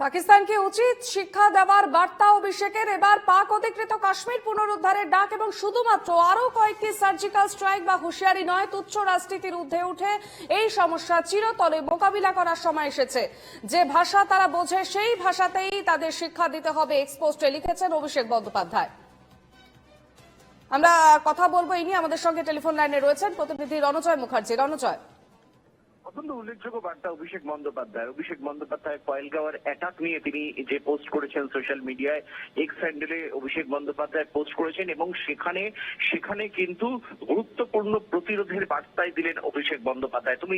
পাকিস্তানকে উচিত শিক্ষা দেওয়ার বার্তা অভিষেকের। এবার পাক অধিকৃত কাশ্মীর পুনরুদ্ধারের ডাক এবং শুধুমাত্র আরও কয়েকটি সার্জিক্যাল স্ট্রাইক বা হুঁশিয়ারি নয়, তুচ্ছ রাজনীতির ঊর্ধ্বে উঠে এই সমস্যা চিরতলে মোকাবিলা করার সময় এসেছে। যে ভাষা তারা বোঝে সেই ভাষাতেই তাদের শিক্ষা দিতে হবে, এক্সপোস্টে লিখেছেন অভিষেক বন্দ্যোপাধ্যায়। আমরা কথা বলব এই নিয়ে, আমাদের সঙ্গে টেলিফোন লাইনে রয়েছেন প্রতিনিধি রণজয় মুখার্জি। রণজয়। অত্যন্ত উল্লেখযোগ্য বার্তা অভিষেক বন্দ্যোপাধ্যায়। অভিষেক বন্দ্যোপাধ্যায় কয়েলগাঁওয়ের অ্যাটাক নিয়ে তিনি যে পোস্ট করেছেন সোশ্যাল মিডিয়ায় এক্স হ্যান্ডেলে অভিষেক বন্দ্যোপাধ্যায় পোস্ট করেছেন এবং সেখানে সেখানে কিন্তু গুরুত্বপূর্ণ প্রতিরোধের বার্তায় দিলেন অভিষেক বন্দ্যোপাধ্যায়। তুমি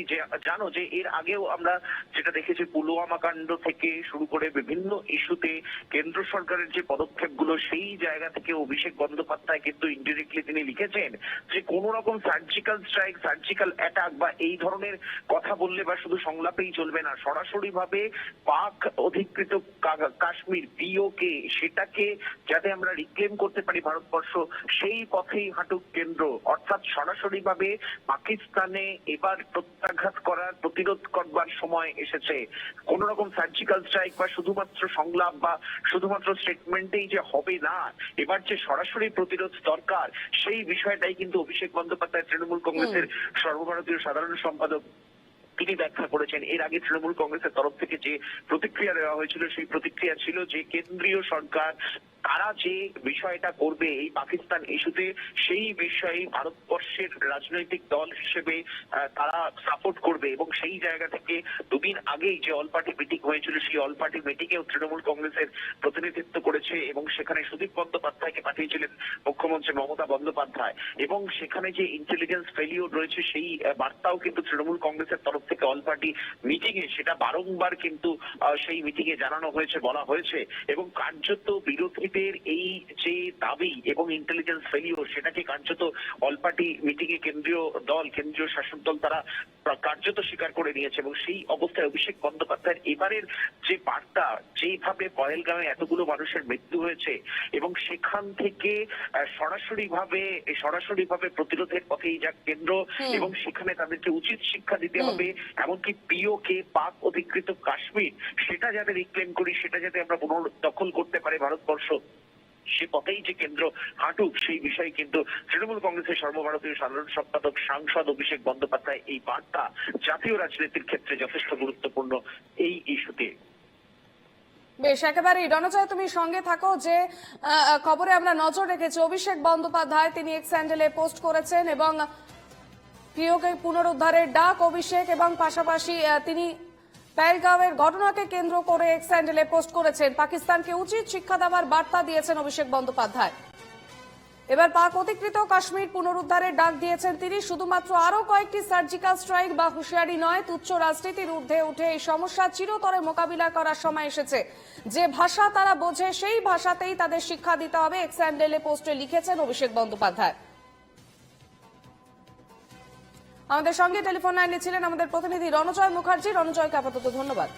জানো যে এর আগেও আমরা যেটা দেখেছি, পুলওয়ামা কাণ্ড থেকে শুরু করে বিভিন্ন ইস্যুতে কেন্দ্র সরকারের যে পদক্ষেপগুলো, সেই জায়গা থেকে অভিষেক বন্দ্যোপাধ্যায় কিন্তু ইনডিরেক্টলি তিনি লিখেছেন যে কোন রকম সার্জিক্যাল স্ট্রাইক সার্জিক্যাল অ্যাটাক বা এই ধরনের কথা বললে বা শুধু সংলাপেই চলবে না সরাসরি ভাবে পাক অধিকৃত কাশ্মীর পিওকে সেটাকে যাতে আমরা রিক্লেম করতে পারি ভারতবর্ষ সেই পথেই হাঁটুক কেন্দ্র। অর্থাৎ সরাসরি ভাবে পাকিস্তানে এবার প্রত্যাঘাত করার প্রতিরোধ করবার সময় এসেছে। কোন রকম সার্জিক্যাল স্ট্রাইক বা শুধুমাত্র সংলাপ বা শুধুমাত্র স্টেটমেন্টেই যে হবে না এবার যে সরাসরি প্রতিরোধ দরকার সেই বিষয়টাই কিন্তু অভিষেক বন্দ্যোপাধ্যায় তৃণমূল কংগ্রেসের সর্বভারতীয় সাধারণ সম্পাদক তিনি ব্যাখ্যা করেছেন। এর আগে তৃণমূল কংগ্রেসের তরফ থেকে যে প্রতিক্রিয়া দেওয়া হয়েছিল, সেই প্রতিক্রিয়া ছিল যে কেন্দ্রীয় সরকার তারা যে বিষয়টা করবে এই পাকিস্তান ইস্যুতে, সেই বিষয়ে ভারতবর্ষের রাজনৈতিক দল হিসেবে তারা সাপোর্ট করবে। এবং সেই জায়গা থেকে দুদিন আগেই যে অল পার্টি মিটিং হয়েছিল, সেই অল পার্টি মিটিংয়েও তৃণমূল কংগ্রেসের প্রতিনিধিত্ব করেছে এবং সেখানে সুদীপ বন্দ্যোপাধ্যায়কে পাঠিয়েছিলেন মুখ্যমন্ত্রী মমতা বন্দ্যোপাধ্যায়। এবং সেখানে যে ইন্টেলিজেন্স ফেলিওর রয়েছে, সেই বার্তাও কিন্তু তৃণমূল কংগ্রেসের তরফ থেকে অল পার্টি মিটিং এ সেটা বারংবার কিন্তু সেই মিটিং এ জানানো হয়েছে, বলা হয়েছে। এবং কার্যত বিরোধীদের এই যে দাবি এবং ইন্টেলিজেন্স ফেলিওর সেটাকে কার্যত অল পার্টি মিটিং এ কেন্দ্রীয় দল কেন্দ্রীয় শাসক দল তারা কার্যত স্বীকার করে নিয়েছে? এবং সেই অবস্থায় অভিষেক বন্দ্যোপাধ্যায়ের এবারের যে বার্তা যেভাবে পয়েলগাঁওয়ে এতগুলো মানুষের মৃত্যু হয়েছে এবং সেখান থেকে সরাসরি ভাবে সরাসরি ভাবে প্রতিরোধের পথেই যা কেন্দ্র এবং সেখানে তাদেরকে উচিত শিক্ষা দিতে হবে এমনকি পিওকে পাক অধিকৃত কাশ্মীর সেটা যাতে রিক্লেম করি সেটা যাতে আমরা পুনর্দখল করতে পারি ভারতবর্ষ। সে পথেই যে কেন্দ্র হাঁটুক, সেই বিষয়ে কিন্তু তৃণমূল কংগ্রেসের সর্বভারতীয় সাধারণ সম্পাদক, সাংসদ অভিষেক বন্দ্যোপাধ্যায় এই বার্তা জাতীয় রাজনীতির ক্ষেত্রে যথেষ্ট গুরুত্বপূর্ণ এই ইস্যুতে। বেশ, একেবারেই। রণজয়, তুমি সঙ্গে থাকো যে খবরে আমরা নজর রেখেছি, অভিষেক বন্দ্যোপাধ্যায়, তিনি এক্স স্যান্ডেলে পোস্ট করেছেন এবং প্রিয়কে পুনরুদ্ধারের ডাক, অভিষেক এবং পাশাপাশি তিনি পেলগাঁওয়ের ঘটনাকে কেন্দ্র করে এক্স স্যান্ডেলে পোস্ট করেছেন পাকিস্তানকে উচিত শিক্ষা দেওয়ার বার্তা দিয়েছেন অভিষেক বন্দ্যোপাধ্যায়। এবার পাক অধিকৃত কাশ্মীর পুনরুদ্ধারের ডাক দিয়েছেন তিনি। শুধুমাত্র আরও কয়েকটি সার্জিক্যাল স্ট্রাইক বা হুঁশিয়ারি নয়, তুচ্ছ রাজনীতির ঊর্ধ্বে উঠে এই সমস্যা চিরতরে মোকাবিলা করার সময় এসেছে। যে ভাষা তারা বোঝে সেই ভাষাতেই তাদের শিক্ষা দিতে হবে এক্স হ্যান্ডেলে পোস্টে লিখেছেন অভিষেক বন্দ্যোপাধ্যায়। আমাদের সঙ্গে টেলিফোন লাইনে ছিলেন আমাদের প্রতিনিধি রণজয় মুখার্জি। রণজয়কে আপাতত ধন্যবাদ।